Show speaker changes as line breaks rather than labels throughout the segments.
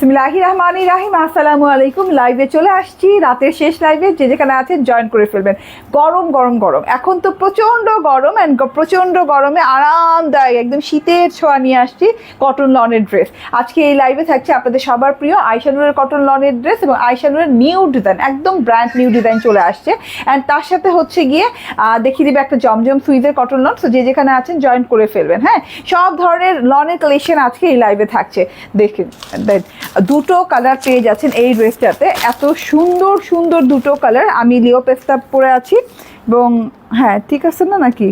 বিসমিল্লাহি রহমানি রাহিম আসসালামু আলাইকুম লাইভে চলে আসছি। রাতের শেষ লাইভে যে যেখানে আছেন জয়েন করে ফেলবেন। গরম গরম গরম। এখন তো প্রচণ্ড গরম অ্যান্ড প্রচণ্ড গরমে আরামদায়ক। একদম শীতের ছোঁয়া নিয়ে আসছি কটন লনের ড্রেস আজকে এই লাইভে থাকছে আপনাদের সবার প্রিয় আইশানুরের কটন লনের ড্রেস এবং আইশানুরের নিউ ডিজাইন একদম ব্র্যান্ড নিউ ডিজাইন চলে আসছে। অ্যান্ড তার সাথে হচ্ছে গিয়ে দেখিয়ে দিবে একটা জমজম সুইজের কটন লন তো যে যেখানে আছেন জয়েন করে ফেলবেন। হ্যাঁ? সব ধরনের লনের কালেকশন আজকে এই লাইভে থাকছে। দেখেন দুটো কালার পেয়ে যাচ্ছেন এই ড্রেসটাতে এত সুন্দর সুন্দর দুটো কালার আমি লিও পেস্তা পরে আছি। এবং হ্যাঁ ঠিক আছে না নাকি?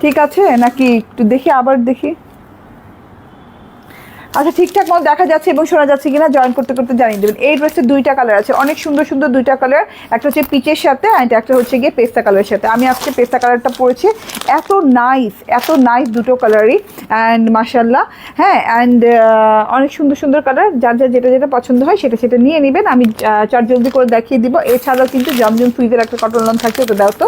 ঠিক আছে? নাকি একটু দেখি, আবার দেখি। আচ্ছা ঠিকঠাক মতো দেখা যাচ্ছে এবং শোনা যাচ্ছে কিনা জয়েন করতে করতে জানিয়ে দেবেন। এই ড্রেসের দুইটা কালার আছে। অনেক সুন্দর সুন্দর দুইটা কালার একটা হচ্ছে পিচের সাথে অ্যান্ড একটা হচ্ছে গিয়ে পেস্তা কালারের সাথে। আমি আজকে পেস্তা কালারটা পরেছি। এত নাইস এত নাইস দুটো কালারই অ্যান্ড মাসাল্লাহ হ্যাঁ অ্যান্ড অনেক সুন্দর সুন্দর কালার যার যার যেটা যেটা পছন্দ হয় সেটা সেটা নিয়ে নেবেন। আমি চার জলদি করে দেখিয়ে দিব। এছাড়াও কিন্তু জমজম সুইজের একটা কটন লন থাকে ওটা দাও তো।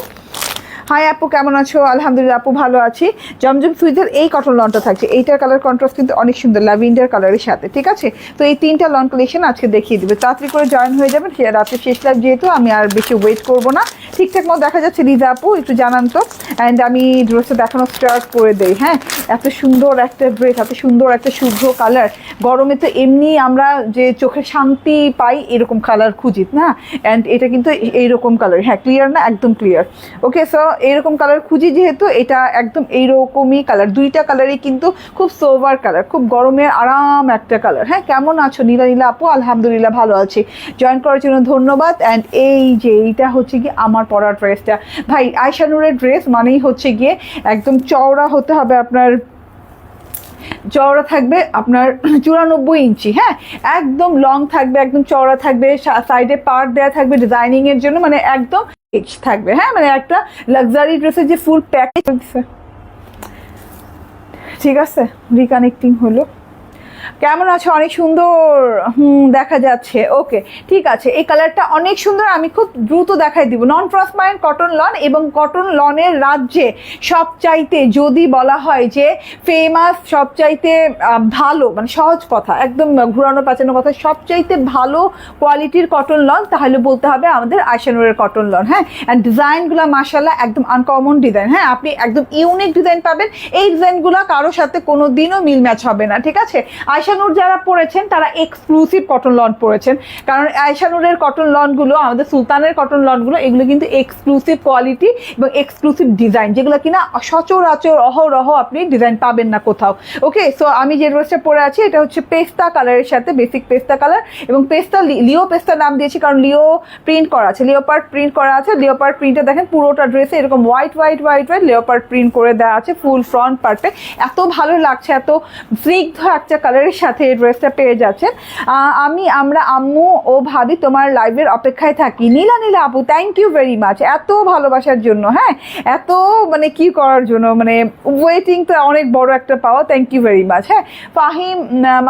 হাই আপু কেমন আছো? আলহামদুলিল্লাহ আপু ভালো আছি। জমজম সুইজের এই কটন লনটা থাকছে। এইটার কালার কন্ট্রাস্ট কিন্তু অনেক সুন্দর ল্যাভেন্ডার কালারের সাথে, ঠিক আছে? তো এই তিনটা লন কালেকশন আজকে দেখিয়ে দিবে। তাড়াতাড়ি করে জয়েন হয়ে যাবেন রাতে শেষ লাইভ যেহেতু, আমি আর বেশি ওয়েট করব না। ঠিকঠাক মতো দেখা যাচ্ছে রিজা আপু একটু জানান তো। অ্যান্ড আমি ড্রেসটা দেখানো স্টার্ট করে দেই হ্যাঁ? এত সুন্দর একটা ড্রেস এত সুন্দর একটা শুভ্র কালার গরমে তো এমনি আমরা যে চোখে শান্তি পাই, এরকম কালার খুঁজি, না? অ্যান্ড এটা কিন্তু এইরকম কালার হ্যাঁ ক্লিয়ার না? একদম ক্লিয়ার ওকে সো এইরকম কালার খুঁজি যেহেতু এটা একদম এইরকমই কালার দুইটা কালারই কিন্তু খুব সোভার কালার খুব গরমের আরাম একটা কালার হ্যাঁ কেমন আছো? নীলা নীলা আপু, আলহামদুলিল্লাহ ভালো আছি। জয়েন করার জন্য ধন্যবাদ। অ্যান্ড এই যে এইটা হচ্ছে কি আমার পরা ড্রেসটা ভাই আয়শানুরের ড্রেস মানেই হচ্ছে গিয়ে একদম চওড়া হতে হবে আপনার চওড়া থাকবে আপনার চুরানব্বই ইঞ্চি হ্যাঁ? একদম লং থাকবে, একদম চওড়া থাকবে সাইডে পার্ট দেওয়া থাকবে ডিজাইনিং এর জন্য মানে একদম থাকবে হ্যাঁ? মানে একটা লাক্সারি ড্রেসের যে ফুল প্যাকেজ ঠিক আছে? রিকানেক্টিং হলো। কেমন আছে? অনেক সুন্দর। হুম, দেখা যাচ্ছে। ওকে, ঠিক আছে। এই কালারটা অনেক সুন্দর। আমি খুব দ্রুত দেখাই দিব। নন ট্রান্সপারেন্ট কটন লন এবং কটন লনের রাজ্যে সবচাইতে যদি বলা হয় যে ফেমাস সবচাইতে ভালো মানে সহজ কথা, একদম ঘুরানো পাচানো কথা, সবচাইতে ভালো কোয়ালিটির কটন লন, তাহলে বলতে হবে আমাদের আইশানুরের কটন লন হ্যাঁ? অ্যান্ড ডিজাইনগুলো মাসাল্লাহ একদম আনকমন ডিজাইন হ্যাঁ? আপনি একদম ইউনিক ডিজাইন পাবেন। এই ডিজাইনগুলো কারোর সাথে কোনো দিনও মিল ম্যাচ হবে না, ঠিক আছে? আয়শানুর যারা পরেছেন তারা এক্সক্লুসিভ কটন লন পরেছেন কারণ আয়শানুরের কটন লনগুলো আমাদের সুলতানের কটন লনগুলো এগুলো কিন্তু এক্সক্লুসিভ কোয়ালিটি এবং এক্সক্লুসিভ ডিজাইন যেগুলো কিনা সচরাচর অহরহ আপনি ডিজাইন পাবেন না কোথাও। ওকে সো আমি যে ড্রেসটা পরে আছি, এটা হচ্ছে পেস্তা কালারের সাথে বেসিক পেস্তা কালার এবং পেস্তা লিও পেস্তা নাম দিয়েছি কারণ লিও প্রিন্ট করা আছে লিওপার্ট প্রিন্ট করা আছে লিওপার্ট প্রিন্টটা দেখেন পুরোটা ড্রেসে এরকম white white white white leopard print করে দেওয়া আছে ফুল ফ্রন্ট পার্টে এত ভালো লাগছে, এত স্নিগ্ধ একটা কালারের সাথে এই ড্রেসটা পেয়ে যাচ্ছেন। আমি, আমরা আম্মু ও ভাবি তোমার লাইভের অপেক্ষায় থাকি। নীলা নীলা আপু থ্যাংক ইউ ভেরি মাচ এত ভালোবাসার জন্য হ্যাঁ? এত মানে কি করার জন্য? মানে ওয়েটিং তো অনেক বড় একটা পাওয়া থ্যাংক ইউ ভেরি মাচ হ্যাঁ? ফাহিম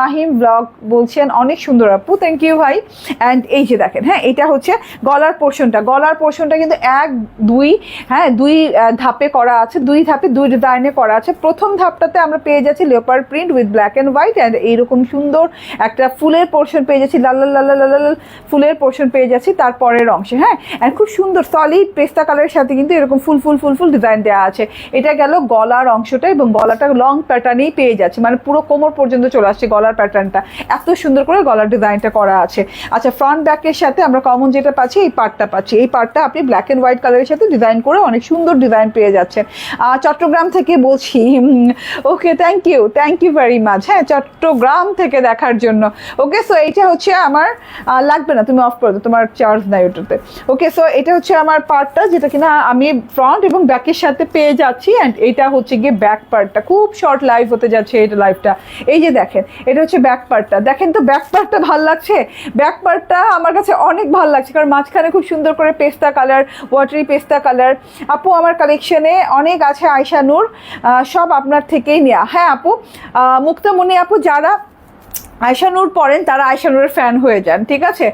মাহিম ব্লগ বলছেন, অনেক সুন্দর আপু থ্যাংক ইউ ভাই। অ্যান্ড এই যে দেখেন হ্যাঁ এটা হচ্ছে গলার পোর্শনটা গলার পোর্শনটা কিন্তু এক, দুই হ্যাঁ দুই ধাপে করা আছে। দুই ধাপে, দুই ডিজাইনে করা আছে। প্রথম ধাপটাতে আমরা পেয়ে যাচ্ছি leopard print with black and white and এইরকম সুন্দর একটা ফুলের পোর্শন পেয়ে যাচ্ছি, লাল লাল লাল লাল ফুলের পোর্শন পেয়ে যাচ্ছি তার পরের অংশে হ্যাঁ? অ্যান্ড খুব সুন্দর সলিড পেস্তা কালারের সাথে কিন্তু এরকম ফুল ফুল ফুল ফুল ডিজাইন দেওয়া আছে। এটা গেল গলার অংশটা এবং গলাটা লং প্যাটার্নেই পেয়ে যাচ্ছে মানে পুরো কোমর পর্যন্ত চলে আসছে গলার প্যাটার্নটা এত সুন্দর করে গলার ডিজাইনটা করা আছে। আচ্ছা ফ্রন্ট ব্যাকের সাথে আমরা কমন যেটা পাচ্ছি, এই পার্টটা পাচ্ছি। এই পার্টটা আপনি ব্ল্যাক অ্যান্ড হোয়াইট কালারের সাথে ডিজাইন করে অনেক সুন্দর ডিজাইন পেয়ে যাচ্ছেন। চট্টগ্রাম থেকে বলছি okay thank you thank you very much হ্যাঁ চট্টগ্রাম থেকে দেখার জন্য। ওকে সো এইটা হচ্ছে আমার লাগবে না, তুমি অফ করে দাও, তোমার চার্জ নাই ওটাতে। ওকে সো এটা হচ্ছে আমার পার্টটা যেটা কিনা আমি ফ্রন্ট এবং ব্যাকের সাথে পেয়ে যাচ্ছি অ্যান্ড এটা হচ্ছে গিয়ে ব্যাক পার্টটা খুব শর্ট লাইভ হতে যাচ্ছে এটা লাইভটা এই যে দেখেন, এটা হচ্ছে ব্যাক পার্টটা দেখেন তো ব্যাক পার্টটা ভালো লাগছে? ব্যাক পার্টটা আমার কাছে অনেক ভালো লাগছে, কারণ মাঝখানে খুব সুন্দর করে পেস্তা কালার ওয়াটারি পেস্তা কালার আপু, আমার কালেকশনে অনেক আছে আয়শা নূর সব আপনার থেকেই নেওয়া হ্যাঁ আপু মুক্তামণি আপু, যারা তারা আয়শানুর পরেন তারা আয়শানুরের ফ্যান হয়ে যান, ঠিক আছে?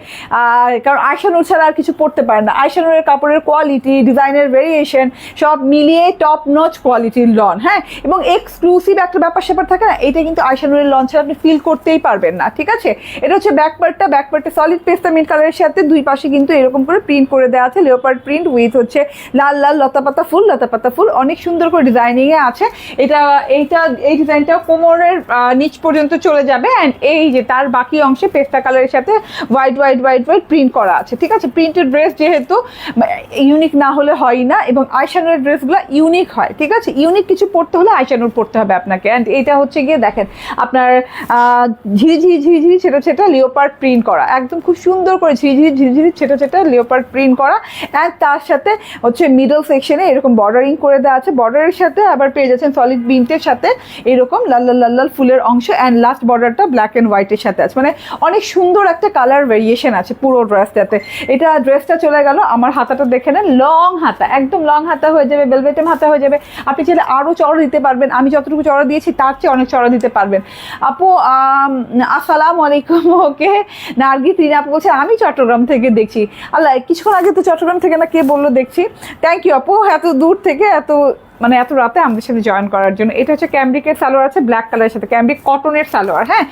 আর কারণ আয়শানুর ছাড়া আর কিছু পড়তে পারেন না। আয়শানুরের কাপড়ের কোয়ালিটি ডিজাইনের ভেরিয়েশন সব মিলিয়ে টপ নচ কোয়ালিটির লন হ্যাঁ? এবং এক্সক্লুসিভ একটা ব্যাপার স্যাপার থাকে না, এটা কিন্তু আয়শানুরের লন ছাড়া আপনি ফিল করতেই পারবেন না, ঠিক আছে? এটা হচ্ছে ব্যাক পার্টটা ব্যাক পার্টে সলিড পেস্তা মিট কালারের সাথে দুই পাশে কিন্তু এরকম করে প্রিন্ট করে দেওয়া আছে লেওপার্ড প্রিন্ট উইথ হচ্ছে লাল লাল লতা পাতা ফুল লতা পাতা ফুল, অনেক সুন্দর করে ডিজাইনিংয়ে আছে। এটা, এইটা, এই ডিজাইনটা কোমরের নিচ পর্যন্ত চলে যাবে অ্যান্ড এই যে তার বাকি অংশে পেস্তা কালারের সাথে white white white white print করা আছে, ঠিক আছে? প্রিন্টেড ড্রেস যেহেতু ইউনিক না হলে হয় না এবং আইশানুরের ড্রেসগুলো ইউনিক হয়, ঠিক আছে? ইউনিক কিছু পড়তে হলে আইশানুর পড়তে হবে আপনাকে। অ্যান্ড এটা হচ্ছে গিয়ে দেখেন, আপনার ঝিরিঝিরি ঝিরিঝিরি, ছেটা ছেটা লিওপার্ড প্রিন্ট করা। একদম খুব সুন্দর করে ঝিরিঝিরি ঝিরিঝিরি, ছেটা ছেটা লিওপার্ড প্রিন্ট করা। অ্যান্ড তার সাথে হচ্ছে মিডল সেকশনে এরকম বর্ডারিং করে দেওয়া আছে। বর্ডারের সাথে আবার পেয়ে যাচ্ছেন সলিড বিনটের সাথে এরকম লাল লাল লাল লাল ফুলের অংশ। অ্যান্ড লাস্ট বর্ডারটা ব্ল্যাক অ্যান্ড হোয়াইটের সাথে আছে। মানে অনেক সুন্দর একটা কালার ভেরিয়েশন আছে পুরো ড্রেসটাতে এটা ড্রেসটা চলে গেল, আমার হাতাটা দেখে নেন লং হাতা, একদম লং হাতা হয়ে যাবে বেলভেটেম হাতা হয়ে যাবে। আপনি চাইলে আরও চড়া দিতে পারবেন, আমি যতটুকু চড়া দিয়েছি তার চেয়ে অনেক চড়া দিতে পারবেন। আপু আসসালাম আলাইকুম, ওকে। নার্গি ত্রিনা আপু বলছে, আমি চট্টগ্রাম থেকে দেখছি। আল্লাহ, কিছুক্ষণ আগে তো চট্টগ্রাম থেকে না কে বলল দেখছি। থ্যাংক ইউ আপু, এত দূর থেকে, এত মানে এত রাতে আমাদের সাথে জয়েন করার জন্য। এটা হচ্ছে ক্যামব্রিকের সালোয়ার আছে ব্ল্যাক কালারের সাথে। ক্যামব্রিক কটনের সালোয়ার হ্যাঁ?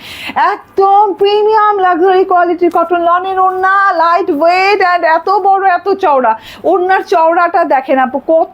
একদম প্রিমিয়াম লাক্সারি কোয়ালিটির কটন লনের ওড়না লাইট ওয়েট অ্যান্ড এত বড়, এত চওড়া। ওড়নার চওড়াটা দেখেন আপু, কত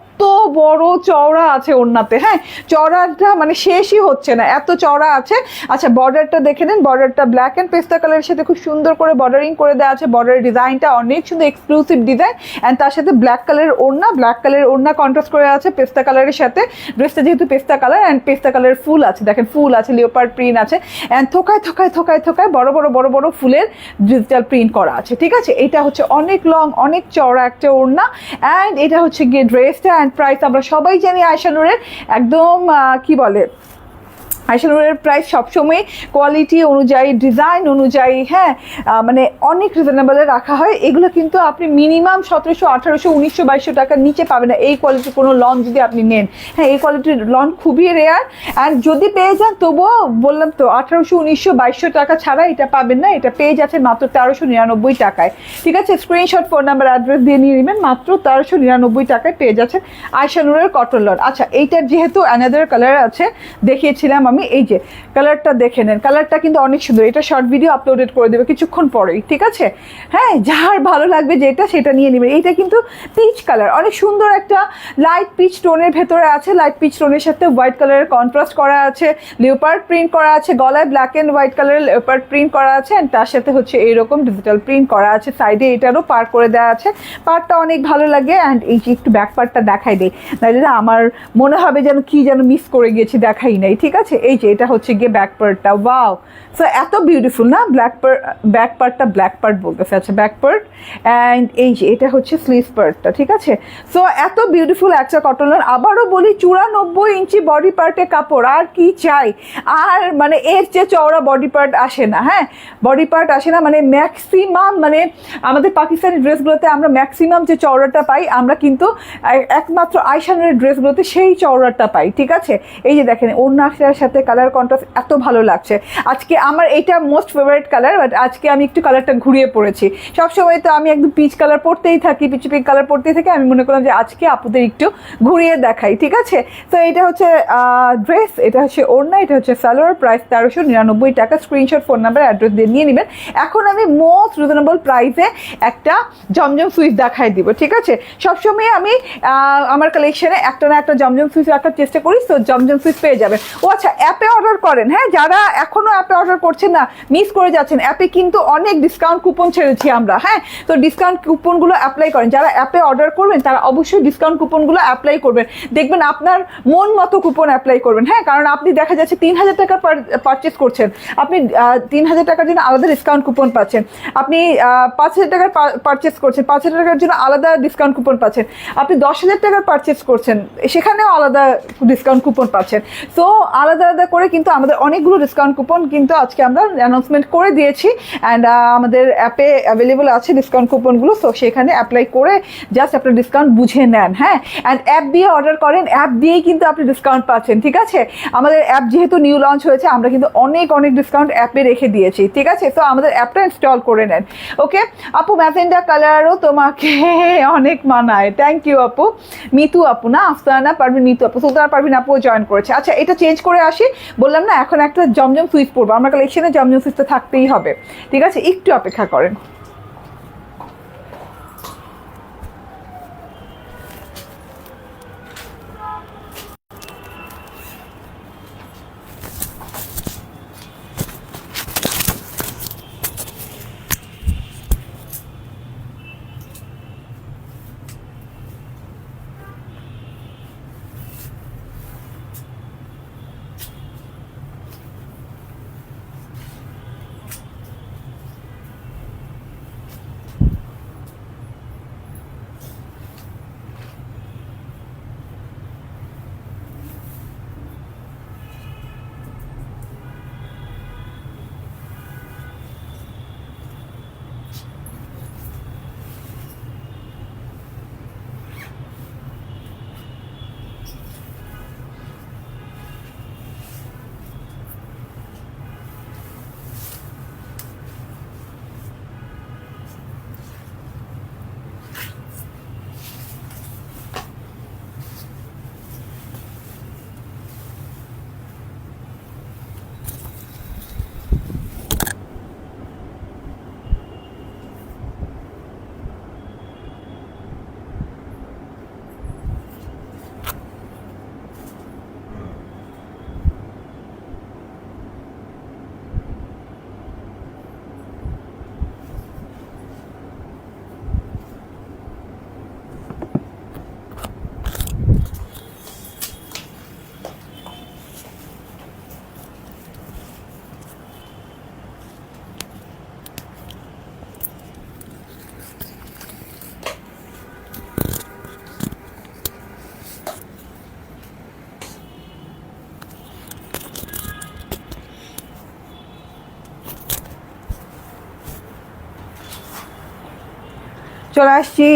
বড় চওড়া আছে ওড়নাতে হ্যাঁ? চওড়াটা মানে শেষই হচ্ছে না, এত চওড়া আছে। আচ্ছা বর্ডারটা দেখে নিন বর্ডারটা ব্ল্যাক অ্যান্ড পেস্তা কালারের সাথে খুব সুন্দর করে বর্ডারিং করে দেওয়া আছে বর্ডারের ডিজাইনটা অনেক সুন্দর এক্সক্লুসিভ ডিজাইন অ্যান্ড তার সাথে ব্ল্যাক কালারের ওড়না ব্ল্যাক কালারের ওড়না কন্ট্রাস্ট করে আছে পেস্তা কালারের সাথে। ড্রেসটা যেহেতু পেস্তা কালার অ্যান্ড পেস্তা কালারের ফুল আছে, দেখেন ফুল আছে লিওপার্ড প্রিন্ট আছে অ্যান্ড থোকায় থোকায় থোকায় থোকায় বড় বড় বড় বড় ফুলের ডিজিটাল প্রিন্ট করা আছে, ঠিক আছে? এটা হচ্ছে অনেক লং অনেক চওড়া একটা ওড়না অ্যান্ড এটা হচ্ছে গিয়ে ড্রেসটা অ্যান্ড প্রাইস আমরা সবাই জানি আয়শানুরের একদম কি বলে আইশানুরের প্রাইস সবসময় কোয়ালিটি অনুযায়ী ডিজাইন অনুযায়ী হ্যাঁ মানে অনেক রিজনেবলে রাখা হয়। এগুলো কিন্তু আপনি মিনিমাম সতেরোশো, আঠারোশো, উনিশশো, বাইশশো টাকার নিচে পাবেন না। এই কোয়ালিটির কোনো লন যদি আপনি নেন। হ্যাঁ এই কোয়ালিটির লন খুবই রেয়ার অ্যান্ড যদি পেয়ে যান, তবুও বললাম তো, আঠারোশো, উনিশশো, বাইশশো টাকা ছাড়া এটা পাবেন না। এটা পেয়ে যাচ্ছে মাত্র তেরোশো নিরানব্বই টাকায়। ঠিক আছে? স্ক্রিনশট ফোন নাম্বার অ্যাড্রেস দিয়ে নিয়ে নেবেন। মাত্র তেরোশো নিরানব্বই টাকায় পেয়ে যাচ্ছেন আয়শানুরের কটন লন আচ্ছা এইটার যেহেতু অ্যানাদার কালার আছে, দেখিয়েছিলাম আমি। এই যে কালারটা দেখে নেন। কালারটা কিন্তু অনেক সুন্দর। এটা শর্ট ভিডিও আপলোডেড করে দেবে কিছুক্ষণ পরেই, ঠিক আছে? হ্যাঁ যার ভালো লাগবে যেটা সেটা নিয়ে নেবেন এইটা কিন্তু পিচ কালার অনেক সুন্দর একটা লাইট পিচ টোনের ভেতরে আছে। লাইট পিচ টোনের সাথে হোয়াইট কালারের কন্ট্রাস্ট করা আছে। লিওপার্ড প্রিন্ট করা আছে। গলায় ব্ল্যাক অ্যান্ড হোয়াইট কালারের লিওপার্ড প্রিন্ট করা আছে। অ্যান্ড তার সাথে হচ্ছে এইরকম ডিজিটাল প্রিন্ট করা আছে। সাইডে এটারও পার করে দেওয়া আছে। পার্টটা অনেক ভালো লাগে। অ্যান্ড এই যে একটু ব্যাক পার্টটা দেখাই দেয় নাহলে আমার মনে হবে যেন কি যেন মিস করে গিয়েছি, দেখাই নাই। ঠিক আছে? এই যে এটা হচ্ছে গিয়ে ব্যাক পার্টটা ওয়াও সো এত বিউটিফুল না? ব্ল্যাক পার্ট ব্যাক পার্টটা ব্ল্যাক পার্ট বলতেছে। আচ্ছা ব্যাক পার্ট অ্যান্ড এই যে এটা হচ্ছে স্লিভ পার্টটা ঠিক আছে? সো এত বিউটিফুল একটা কটন লন আবারও বলি, চুরানব্বই ইঞ্চি বডি পার্টের কাপড়, আর কি চাই? আর মানে এর চেয়ে চওড়া বডি পার্ট আসে না হ্যাঁ? বডি পার্ট আসে না মানে ম্যাক্সিমাম মানে আমাদের পাকিস্তানি ড্রেসগুলোতে আমরা ম্যাক্সিমাম যে চওড়াটা পাই, আমরা কিন্তু একমাত্র আইসানের ড্রেসগুলোতে সেই চওড়াটা পাই, ঠিক আছে? এই যে দেখেন, ওড়নাটার সাথে কালার কন্ট্রাস্ট এত ভালো লাগছে। আজকে আমার এটা মোস্ট ফেভারিট কালার বাট আজকে আমি একটু কালারটা ঘুরিয়ে পড়েছি। সবসময় তো আমি একদম পিচ কালার পরতেই থাকি পিচ পিঙ্ক কালার পরতেই থাকি। আমি মনে করলাম যে আজকে আপুদের একটু ঘুরিয়ে দেখাই, ঠিক আছে? তো এটা হচ্ছে ড্রেস এটা হচ্ছে ওড়না, এটা হচ্ছে সালোয়ার প্রাইস তেরোশো নিরানব্বই টাকা। স্ক্রিনশট ফোন নাম্বার অ্যাড্রেস দিয়ে নিয়ে নেবেন। এখন আমি মোস্ট রিজনেবল প্রাইসে একটা জমজম সুইচ দেখাই দিব, ঠিক আছে? সবসময় আমি আমার কালেকশনে একটা না একটা জমজম সুইচ রাখার চেষ্টা করি তো জমজম সুইচ পেয়ে যাবেন। ও আচ্ছা অ্যাপে অর্ডার করেন হ্যাঁ? যারা এখনও অ্যাপে অর্ডার করছেন না, মিস করে যাচ্ছেন। অ্যাপে কিন্তু অনেক ডিসকাউন্ট কুপন ছেড়েছি আমরা হ্যাঁ? তো ডিসকাউন্ট কুপনগুলো অ্যাপ্লাই করেন। যারা অ্যাপে অর্ডার করবেন, তারা অবশ্যই ডিসকাউন্ট কুপনগুলো অ্যাপ্লাই করবেন। দেখবেন আপনার মন মতো কুপন অ্যাপ্লাই করবেন হ্যাঁ? কারণ আপনি দেখা যাচ্ছে তিন হাজার টাকার পারচেস করছেন। আপনি তিন হাজার টাকার জন্য আলাদা ডিসকাউন্ট কুপন পাচ্ছেন। আপনি পাঁচ হাজার টাকার পারচেস করছেন, পাঁচ হাজার টাকার জন্য আলাদা ডিসকাউন্ট কুপন পাচ্ছেন। আপনি দশ হাজার টাকার পারচেস করছেন, সেখানেও আলাদা ডিসকাউন্ট কুপন পাচ্ছেন। সো আলাদা আলাদা করে, কিন্তু আমাদের অনেকগুলো ডিসকাউন্ট কুপন কিন্তু আজকে আমরা অ্যানাউন্সমেন্ট করে দিয়েছি। অ্যান্ড আমাদের অ্যাপে অ্যাভেলেবল আছে ডিসকাউন্ট কুপনগুলো তো সেখানে অ্যাপ্লাই করে জাস্ট আপনার ডিসকাউন্ট বুঝে নেন হ্যাঁ? অ্যান্ড অ্যাপ দিয়ে অর্ডার করেন অ্যাপ দিয়েই কিন্তু আপনি ডিসকাউন্ট পাচ্ছেন, ঠিক আছে? আমাদের অ্যাপ যেহেতু নিউ লঞ্চ হয়েছে, আমরা কিন্তু অনেক অনেক ডিসকাউন্ট অ্যাপে রেখে দিয়েছি, ঠিক আছে? তো আমাদের অ্যাপটা ইনস্টল করে নেন, ওকে? আপু, ম্যাজেন্ডা কালারও তোমাকে অনেক মানায়। থ্যাংক ইউ আপু। মিতু আপু, না, আফসানা, পারভিন, মিতু আপু, সুলতানা, পারভিন আপুও জয়েন করেছে। আচ্ছা এটা চেঞ্জ করে আসি। বললাম, না, এখন একটা জমজম সুইচ পরবো। আমরা কালেকশনে জমজম তো থাকতেই হবে। ঠিক আছে, একটু অপেক্ষা করেন। চলে আসছি।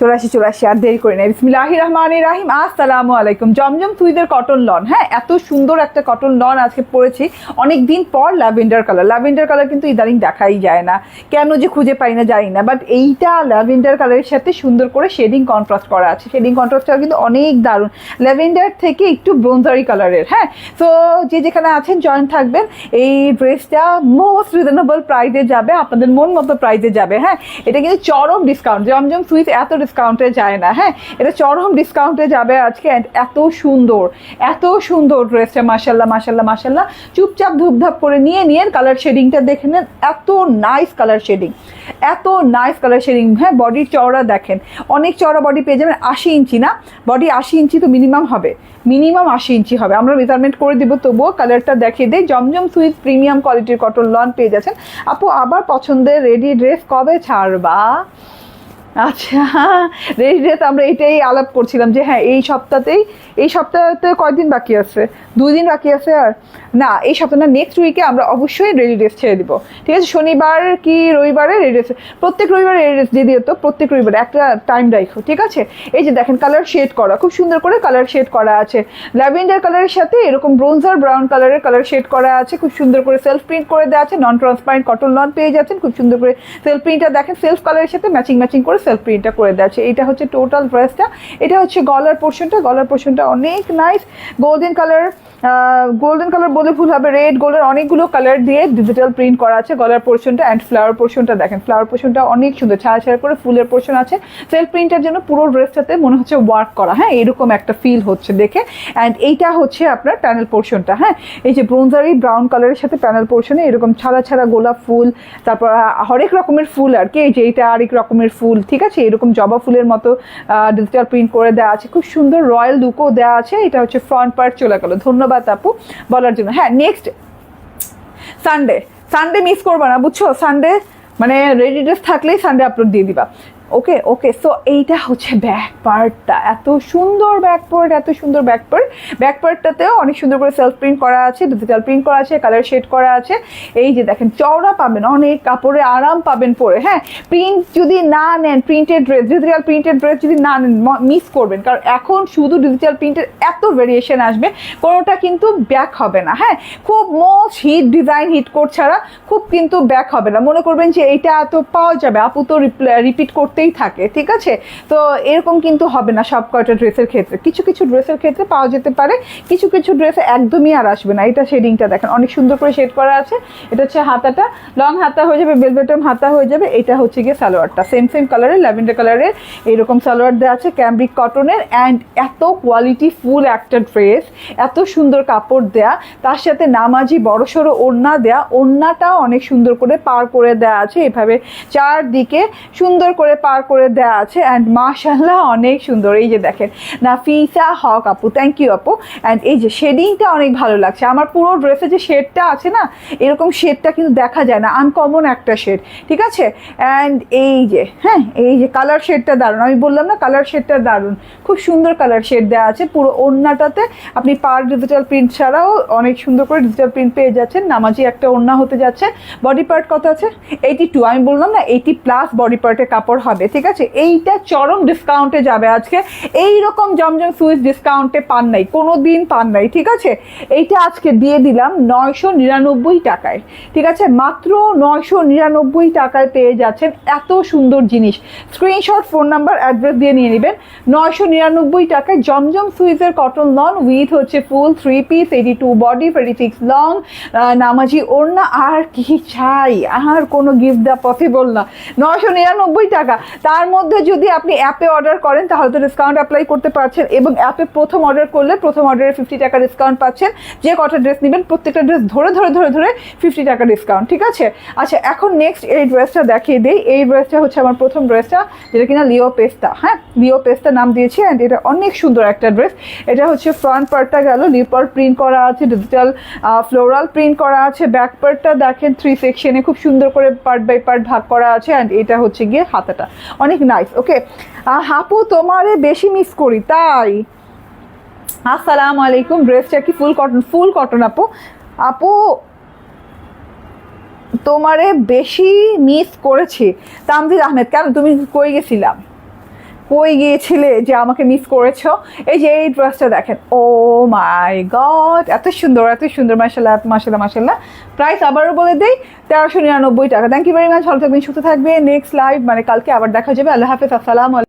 চলে আসি চলে আসি আর দেরি করে নেই। বিসমিল্লাহ রহমান রাহিম। আসসালামু আলাইকুম। জমজম সুইদের কটন লন। হ্যাঁ এত সুন্দর একটা কটন লন আজকে পরেছি। অনেক দিন পর ল্যাভেন্ডার কালার। ল্যাভেন্ডার কালার কিন্তু ইদানিং দেখাই যায় না। কেন যে খুঁজে পাই না, জানি না। বাট এইটা ল্যাভেন্ডার কালারের সাথে সুন্দর করে শেডিং কন্ট্রাস্ট করা আছে। শেডিং কন্ট্রাস্টটা কিন্তু অনেক দারুণ। ল্যাভেন্ডার থেকে একটু ব্রোঞ্জারি কালারের। হ্যাঁ তো যে যেখানে আছেন, জয়েন থাকবেন। এই ড্রেসটা মোস্ট রিজনেবল প্রাইসে যাবে। আপনাদের মন মতো প্রাইসে যাবে। হ্যাঁ এটা কিন্তু চরম ডিসকাউন্ট। জমজম সুইচ এত ডিসকাউন্টে যায় না হ্যাঁ? এটা চরম ডিসকাউন্টে যাবে আজকে এত সুন্দর এত সুন্দর ড্রেসটা মাসাল্লাহ মাসাল্লাহ মাসাল্লাহ চুপচাপ ধূপধাপ করে নিয়ে নিয়ে কালার শেডিংটা দেখে নেন। এত নাইস কালার শেডিং এত নাইস কালার শেডিং হ্যাঁ? বডির চওড়া দেখেন। অনেক চওড়া বডি পেয়ে যাবেন আশি ইঞ্চি না? বডি আশি ইঞ্চি তো মিনিমাম হবে। মিনিমাম আশি ইঞ্চি হবে। আমরা মেজারমেন্ট করে দিব, তবুও কালারটা দেখিয়ে দিই। জমজম সুইচ প্রিমিয়াম কোয়ালিটির কটন লন পেয়ে যাচ্ছেন। আপু, আবার পছন্দের রেডি ড্রেস কবে ছাড়বা? আচ্ছা রেডি ড্রেস আমরা এটাই আলাপ করছিলাম যে হ্যাঁ এই সপ্তাহতেই, এই সপ্তাহতে কয়দিন বাকি আছে? দুই দিন বাকি আছে আর? না, এই সপ্তাহ না নেক্সট উইকে আমরা অবশ্যই রেডি ড্রেস ছেড়ে দিব। ঠিক আছে, শনিবার কি রবিবারে রেডি ড্রেস প্রত্যেক রবিবারে রেডি ড্রেস দিয়ে দিও তো প্রত্যেক রবিবারে একটা টাইম রাখো, ঠিক আছে? এই যে দেখেন কালার শেড করা, খুব সুন্দর করে কালার শেড করা আছে। ল্যাভেন্ডার কালারের সাথে এরকম ব্রোঞ্জার ব্রাউন কালারের কালার শেড করা আছে, খুব সুন্দর করে সেলফ প্রিন্ট করে দেওয়া আছে নন ট্রান্সপারেন্ট কটন লন পেয়ে যাচ্ছেন খুব সুন্দর করে সেলফ প্রিন্টটা দেখেন সেলফ কালারের সাথে ম্যাচিং ম্যাচিং করে সেলফ প্রিন্টটা করে দেওয়া আছে। এটা হচ্ছে টোটাল ড্রেসটা এটা হচ্ছে গলার পোর্শনটা গলার পোর্শনটা অনেক nice golden colour golden colour বলে ভুল হবে রেড গোল্ডের অনেকগুলো কালার দিয়ে ডিজিটাল প্রিন্ট করা আছে, গলার পোর্শনটা অ্যান্ড ফ্লাওয়ার পোর্শনটা দেখেন। ফ্লাওয়ার পোর্শনটা অনেক সুন্দর ছাড়া ছাড়া করে ফুলের পোর্শন আছে। সেলফ প্রিন্টের জন্য পুরো ড্রেসটাতে মনে হচ্ছে ওয়ার্ক করা হ্যাঁ এরকম একটা ফিল হচ্ছে দেখে। অ্যান্ড এইটা হচ্ছে আপনার প্যানেল পোর্শনটা হ্যাঁ। এই যে ব্রোঞ্জারি ব্রাউন কালারের সাথে প্যানেল পোর্শনে এরকম ছাড়া ছাড়া গোলাপ ফুল, তারপর হরেক রকমের ফুল আর কি, এই যে এইটা আরেক রকমের ফুল, ঠিক আছে? এরকম জবা ফুলের মতো ডিজিটাল প্রিন্ট করে দেওয়া আছে। খুব সুন্দর রয়্যাল লুকও দেওয়া আছে। এটা হচ্ছে ফ্রন্ট পার্ট চলে গেল। ধন্যবাদ। আপু বলার জন্য। হ্যাঁ নেক্সট সানডে সানডে মিস করবা না, বুঝছ? সানডে মানে রেডি ড্রেস থাকলেই সানডে আপলোড দিয়ে দিবা। ওকে ওকে সো এইটা হচ্ছে ব্যাক পার্টটা এত সুন্দর ব্যাক পার্ট এত সুন্দর ব্যাক পার্ট ব্যাক পার্টটাতেও অনেক সুন্দর করে সেলফ প্রিন্ট করা আছে ডিজিটাল প্রিন্ট করা আছে কালার শেড করা আছে। এই যে দেখেন, চওড়া পাবেন, অনেক কাপড়ে আরাম পাবেন পরে হ্যাঁ? প্রিন্ট যদি না নেন printed dress digital printed dress যদি না নেন মিস করবেন। কারণ এখন শুধু ডিজিটাল প্রিন্টের এত ভেরিয়েশন আসবে, কোনোটা কিন্তু ব্যাক হবে না হ্যাঁ? খুব most hit design hit code ছাড়া খুব কিন্তু ব্যাক হবে না। মনে করবেন যে এইটা তো পাওয়া যাবে, আপু তো রিপিট করতেই থাকে, ঠিক আছে? তো এরকম কিন্তু হবে না সব কয়টা ড্রেসের ক্ষেত্রে। কিছু কিছু ড্রেসের ক্ষেত্রে পাওয়া যেতে পারে, কিছু কিছু ড্রেসে একদমই আর আসবে না। এটা শেডিংটা দেখেন, অনেক সুন্দর করে শেড করা আছে। এটা হচ্ছে হাতাটা লং হাতা হয়ে যাবে বেলবেটম হাতা হয়ে যাবে, এটা হচ্ছে গিয়ে সালোয়ারটা। সেম সেম কালারের ল্যাভেন্ডার কালারের এইরকম সালোয়ার দেওয়া আছে ক্যাম্ব্রিক কটনের অ্যান্ড এত কোয়ালিটি ফুল একটা ড্রেস এত সুন্দর কাপড় দেয়া। তার সাথে নামাজি বড় সড়ো ওড়না দেয়া, ওড়নাটাও অনেক সুন্দর করে পার করে দেওয়া আছে। এভাবে চারদিকে সুন্দর করে পার করে দেওয়া আছে অ্যান্ড মাশাল্লাহ অনেক সুন্দর। এই যে দেখেন না নাফিসা হক আপু থ্যাংক ইউ আপু। অ্যান্ড এই যে শেডিংটা অনেক ভালো লাগছে। আমার পুরো ড্রেসে যে শেডটা আছে না, এরকম শেডটা কিন্তু দেখা যায় না। আনকমন একটা শেড ঠিক আছে? অ্যান্ড এই যে হ্যাঁ এই যে কালার শেডটা দারুণ। আমি বললাম না কালার শেডটা দারুণ। খুব সুন্দর কালার শেড দেওয়া আছে পুরো ওড়নাটাতে। আপনি পার ডিজিটাল প্রিন্ট ছাড়াও অনেক সুন্দর করে ডিজিটাল প্রিন্ট পেয়ে যাচ্ছেন। নামাজি একটা ওড়না হতে যাচ্ছে। বডি পার্ট কত আছে? এইটি টু আমি বললাম না এইটি প্লাস বডি পার্টের কাপড় হবে। ঠিক আছে? এইটা চরম ডিসকাউন্টে যাবে আজকে। এই রকম জমজম সুইচ ডিসকাউন্টে পান নাই কোনো দিন পান নাই, ঠিক আছে? এইটা আজকে দিয়ে দিলাম নয়শো নিরানব্বই টাকায়, ঠিক আছে? মাত্র নয়শো নিরানব্বই টাকায় পেয়ে যাচ্ছেন এত সুন্দর জিনিস। স্ক্রিনশট ফোন নাম্বার অ্যাড্রেস দিয়ে নিয়ে নেবেন। নয়শো নিরানব্বই টাকায় জমজম সুইচের কটন লন উইথ হচ্ছে full three piece eighty two body ফেরি সিক্স লং নামাজি ওড়না, আর কি চাই? আর কোনো গিফট দেওয়া পসিবল না। নয়শো নিরানব্বই টাকা। তার মধ্যে যদি আপনি অ্যাপে অর্ডার করেন, তাহলে তো ডিসকাউন্ট অ্যাপ্লাই করতে পারছেন এবং অ্যাপে প্রথম অর্ডার করলে প্রথম অর্ডারে ফিফটি টাকা ডিসকাউন্ট পাচ্ছেন। যে কটা ড্রেস নেবেন, প্রত্যেকটা ড্রেস ধরে ধরে ধরে ধরে ফিফটি টাকা ডিসকাউন্ট ঠিক আছে? আচ্ছা এখন নেক্সট এই ড্রেসটা দেখিয়ে দিই। এই ড্রেসটা হচ্ছে আমার প্রথম ড্রেসটা যেটা কিনা লিও পেস্তা হ্যাঁ? লিও পেস্তা নাম দিয়েছি অ্যান্ড এটা অনেক সুন্দর একটা ড্রেস এটা হচ্ছে ফ্রন্ট পার্টটা গেল লিপার প্রিন্ট করা আছে ডিজিটাল ফ্লোরাল প্রিন্ট করা আছে। ব্যাক পার্টটা দেখেন থ্রি সেকশনে খুব সুন্দর করে পার্ট বাই পার্ট ভাগ করা আছে অ্যান্ড এটা হচ্ছে গিয়ে হাতাটা। অনেক নাইস ওকে হাপু তোমারে বেশি মিস করি, তাই? আসসালাম আলাইকুম ড্রেসটা কি ফুল কটন ফুল কটন আপু? আপু, তোমারে বেশি মিস করেছি। তামজিদ আহমেদ, কেন? তুমি কই গেছিলাম কই গিয়েছিলে যে আমাকে মিস করেছ? এই যে এই ড্রেসটা দেখেন। ও মাই গড এত সুন্দর এত সুন্দর মাসাল্লাহ মাসাল্লাহ মাসাল্লাহ প্রাইস আবারও বলে দেই, তেরোশো নিরানব্বই টাকা। থ্যাংক ইউ ভেরি মাচ ভালো থাকবেন, সুস্থ থাকবে নেক্সট লাইভ মানে কালকে আবার দেখা যাবে। আল্লাহ হাফেজ, আসসালাম